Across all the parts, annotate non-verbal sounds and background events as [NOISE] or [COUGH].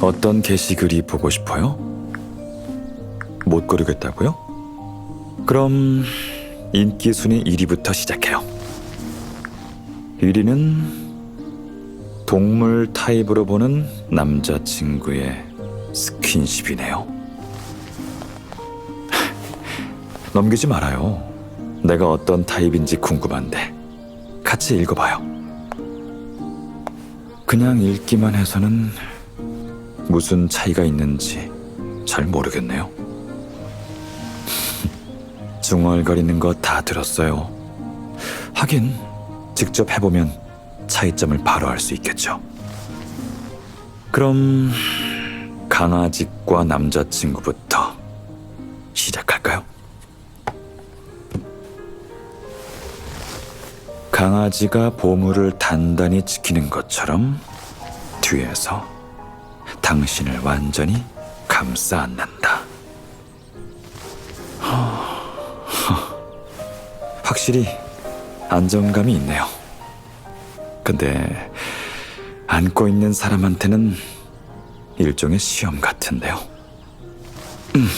어떤 게시글이 보고 싶어요? 못 고르겠다고요? 그럼 인기 순위 1위부터 시작해요. 1위는 동물 타입으로 보는 남자친구의 스킨십이네요. [LAUGHS] 넘기지 말아요. 내가 어떤 타입인지 궁금한데 같이 읽어봐요. 그냥 읽기만 해서는 무슨 차이가 있는지 잘 모르겠네요. [LAUGHS] 중얼거리는 거 다 들었어요. 하긴 직접 해보면 차이점을 바로 알 수 있겠죠. 그럼 강아지과 남자친구부터 강아지가 보물을 단단히 지키는 것처럼 뒤에서 당신을 완전히 감싸 안는다. 확실히 안정감이 있네요. 근데 안고 있는 사람한테는 일종의 시험 같은데요. 음,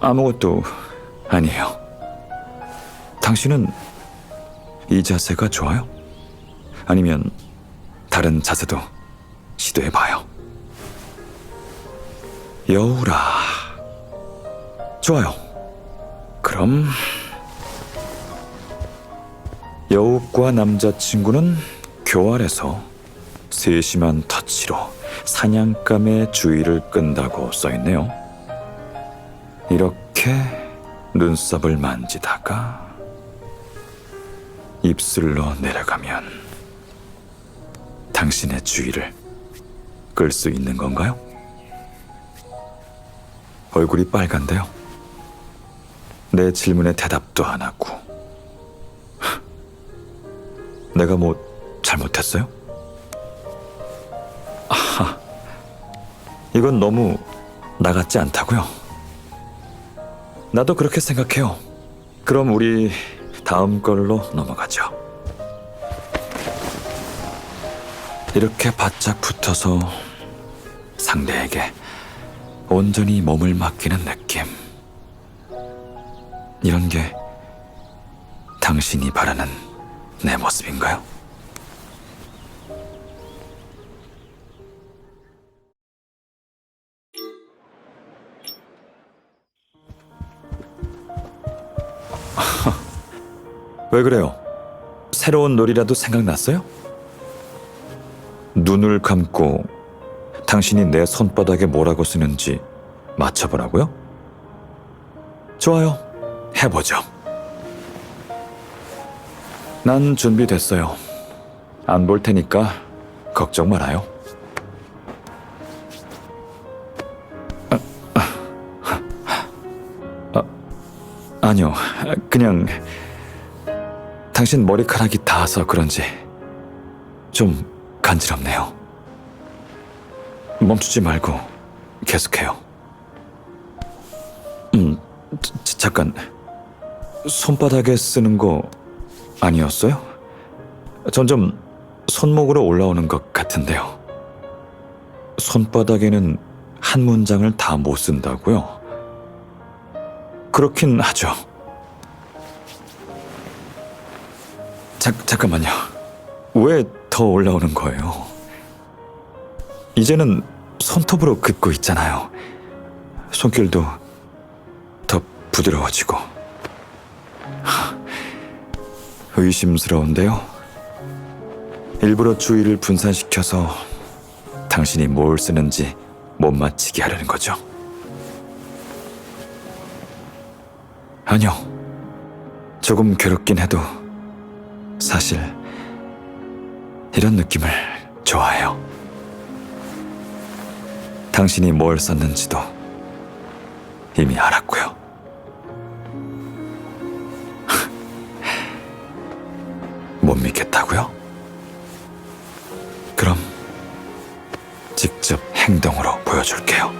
아무것도 아니에요. 당신은 이 자세가 좋아요? 아니면 다른 자세도 시도해봐요. 여우라. 좋아요. 그럼 여우과 남자친구는 교활해서 세심한 터치로 사냥감의 주의를 끈다고 써있네요. 이렇게 눈썹을 만지다가 입술로 내려가면 당신의 주의를 끌 수 있는 건가요? 얼굴이 빨간데요. 내 질문에 대답도 안 하고. [LAUGHS] 내가 뭐 잘못했어요? 아하, 이건 너무 나 같지 않다고요? 나도 그렇게 생각해요. 그럼 우리 다음 걸로 넘어가죠. 이렇게 바짝 붙어서 상대에게 온전히 몸을 맡기는 느낌. 이런 게 당신이 바라는 내 모습인가요? 왜 그래요? 새로운 놀이라도 생각났어요? 눈을 감고 당신이 내 손바닥에 뭐라고 쓰는지 맞춰보라고요? 좋아요. 해보죠. 난 준비됐어요. 안 볼 테니까 걱정 말아요. 아, 아니요. 그냥 당신 머리카락이 닿아서 그런지 좀 간지럽네요. 멈추지 말고 계속해요. 음, 자, 잠깐. 손바닥에 쓰는 거 아니었어요? 점점 손목으로 올라오는 것 같은데요. 손바닥에는 한 문장을 다 못 쓴다고요? 그렇긴 하죠. 자, 잠깐만요. 왜 더 올라오는 거예요? 이제는 손톱으로 긋고 있잖아요. 손길도 더 부드러워지고. 하, 의심스러운데요. 일부러 주의를 분산시켜서 당신이 뭘 쓰는지 못 맞히게 하려는 거죠. 아니요. 조금 괴롭긴 해도 사실 이런 느낌을 좋아해요. 당신이 뭘 썼는지도 이미 알았고요. [LAUGHS] 못 믿겠다고요? 그럼 직접 행동으로 보여줄게요.